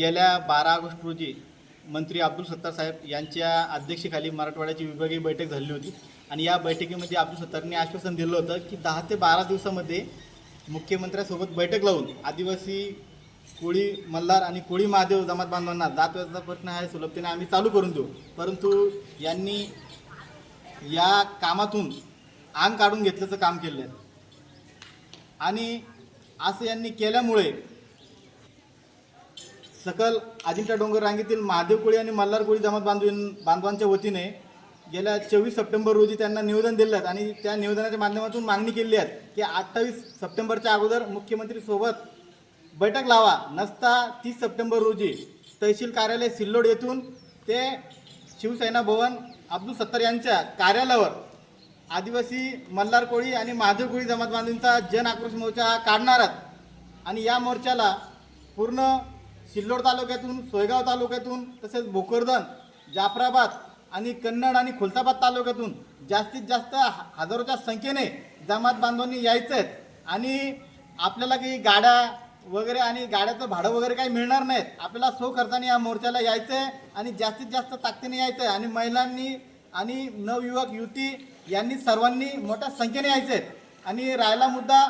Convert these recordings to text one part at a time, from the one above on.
गेल्या बारा ऑगस्ट रोजी मंत्री अब्दुल सत्तार साहेब यांच्या अध्यक्षतेखाली मराठवाड्याची विभागीय बैठक झाली होती. आणि या बैठकीमध्ये अब्दुल सत्तारने आश्वासन दिलं होतं की दहा ते बारा दिवसामध्ये मुख्यमंत्र्यांसोबत बैठक लावून आदिवासी कोळी मल्हार आणि कोळी महादेव जमात बांधवांना जात व्याजाचा प्रश्न आहे सुलभतेने आम्ही चालू करून देऊ. परंतु यांनी या कामातून आंग काढून घेतल्याचं काम केलं आहे आणि असं यांनी केल्यामुळे सकल अजिंठा डोंगर रांगेतील महादेव कोळी आणि मल्हार कोळी जमात बांधवीन बांधवांच्या वतीने गेल्या चोवीस सप्टेंबर रोजी त्यांना निवेदन दिलं आहेत आणि त्या निवेदनाच्या माध्यमातून मागणी केली आहे की अठ्ठावीस सप्टेंबरच्या अगोदर मुख्यमंत्री सोबत बैठक लावा नसता तीस सप्टेंबर रोजी तहसील कार्यालय सिल्लोड येथून ते शिवसेना भवन अब्दुल सत्तार यांच्या कार्यालयावर आदिवासी मल्हार कोळी आणि महादेव कोळी जमात बांधवींचा जन आक्रोश मोर्चा हा काढणार आहात. आणि या मोर्चाला पूर्ण सिल्लोड तालुक्यातून सोयगाव तालुक्यातून तसेच भोकरदन जाफराबाद आणि कन्नड आणि खुलताबाद तालुक्यातून जास्तीत जास्त हजारोच्या संख्येने जमात बांधवांनी यायचं आहेत आणि आपल्याला काही गाड्या वगैरे आणि गाड्याचं भाडं वगैरे काही मिळणार नाहीत. आपल्याला सो खर्चाने या मोर्चाला यायचं आहे आणि जास्तीत जास्त ताकदीने यायचं आहे. आणि महिलांनी आणि नवयुवक युवती यांनी सर्वांनी मोठ्या संख्येने यायचं आहे. आणि राहिला मुद्दा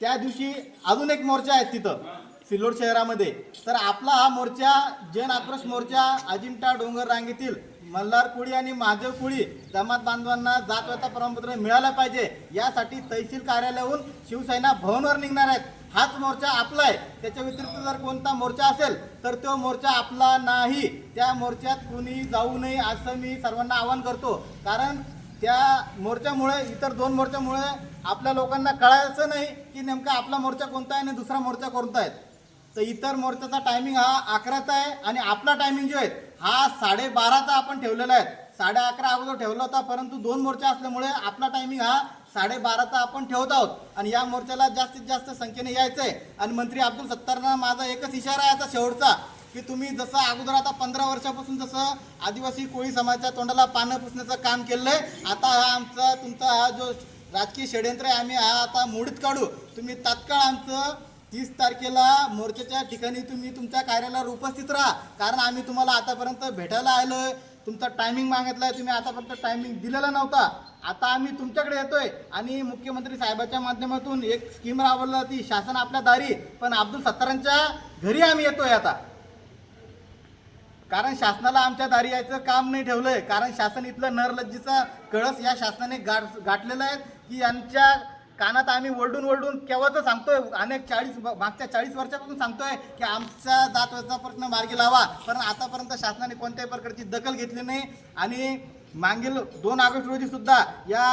त्या दिवशी अजून एक मोर्चा आहे तिथं. सिल्लोड शहरामध्ये. तर आपला हा मोर्चा जन आक्रोश मोर्चा अजिंठा डोंगर रांगेतील मल्हार कुळी आणि महादेव कुळी जमात बांधवांना जातव्यता प्रमाणपत्र मिळालं पाहिजे. यासाठी तहसील कार्यालयाहून शिवसेना भवनवर निघणार आहेत. हाच मोर्चा आपला आहे. त्याच्या व्यतिरिक्त जर कोणता मोर्चा असेल तर तो मोर्चा आपला नाही. त्या मोर्चात कुणी जाऊ नये असं मी सर्वांना आवाहन करतो. कारण त्या मोर्चामुळे इतर दोन मोर्चामुळे आपल्या लोकांना कळायचं नाही की नेमका आपला मोर्चा कोणता आहे आणि दुसरा मोर्चा कोणता आहे. तर इतर मोर्चाचा टायमिंग हा अकराचा आहे आणि आपला टायमिंग जो आहे हा साडेबाराचा आपण ठेवलेला आहे. साडे अकरा अगोदर ठेवला होता परंतु दोन मोर्चा असल्यामुळे आपला टायमिंग हा साडेबाराचा आपण ठेवत आहोत. आणि या मोर्चाला जास्तीत जास्त संख्येने यायचं आहे आणि मंत्री अब्दुल सत्तारना माझा एकच इशारा आहे आता शेवटचा की तुम्ही जसं अगोदर आता पंधरा वर्षापासून जसं आदिवासी कोळी समाजाच्या तोंडाला पानं पुसण्याचं काम केलं आहे आता हा आमचा तुमचा हा जो राजकीय षडयंत्र आहे आम्ही हा आता मोडीत काढू. तुम्ही तात्काळ आमचं तीस तारखेला मोर्चाच्या ठिकाणी तुम्ही तुमच्या कार्यालयावर उपस्थित राहा. कारण आम्ही तुम्हाला आतापर्यंत भेटायला आलोय. तुमचा टायमिंग मागितलाय. तुम्ही आतापर्यंत टायमिंग दिलेला नव्हता. आता आम्ही तुमच्याकडे येतोय. आणि मुख्यमंत्री साहेबाच्या माध्यमातून एक स्कीम राबवली जाती. शासन आपल्या दारी. पण अब्दुल सत्तारांच्या घरी आम्ही येतोय आता. कारण शासनाला आमच्या दारी यायचं काम नाही ठेवलंय. कारण शासन इथलं नरलज्जीचा कळस या शासनाने गाठ गाठलेला आहे. की यांच्या कानात आम्ही ओरडून ओरडून केव्हाच सांगतोय? अनेक चाळीस मागच्या चाळीस वर्षापासून सांगतोय की आमचा जातवाचा प्रश्न मार्गी लावा. पण आतापर्यंत शासनाने कोणत्याही प्रकारची दखल घेतली नाही. आणि मागील दोन ऑगस्ट रोजी सुद्धा या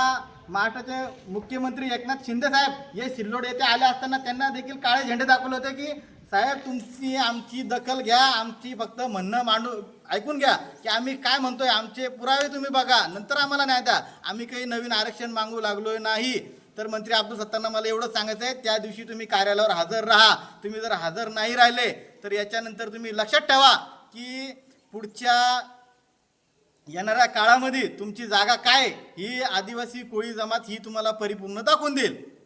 महाराष्ट्राचे मुख्यमंत्री एकनाथ शिंदे साहेब हे सिल्लोड येथे आले असताना त्यांना देखील काळे झेंडे दाखवले होते की साहेब तुमची आमची दखल घ्या. आमची फक्त म्हणणं मांडू ऐकून घ्या की आम्ही काय म्हणतोय. आमचे पुरावे तुम्ही बघा. नंतर आम्हाला न्याय द्या. आम्ही काही नवीन आरक्षण मागू लागलोय नाही. तर मंत्री अब्दुल सत्तांना मला एवढं सांगायचं आहे त्या दिवशी तुम्ही कार्यालयावर हजर राहा. तुम्ही जर हजर नाही राहिले तर याच्यानंतर तुम्ही लक्षात ठेवा की पुढच्या येणाऱ्या काळामध्ये तुमची जागा काय? ही आदिवासी कोळी जमात ही तुम्हाला परिपूर्ण दाखवून देईल.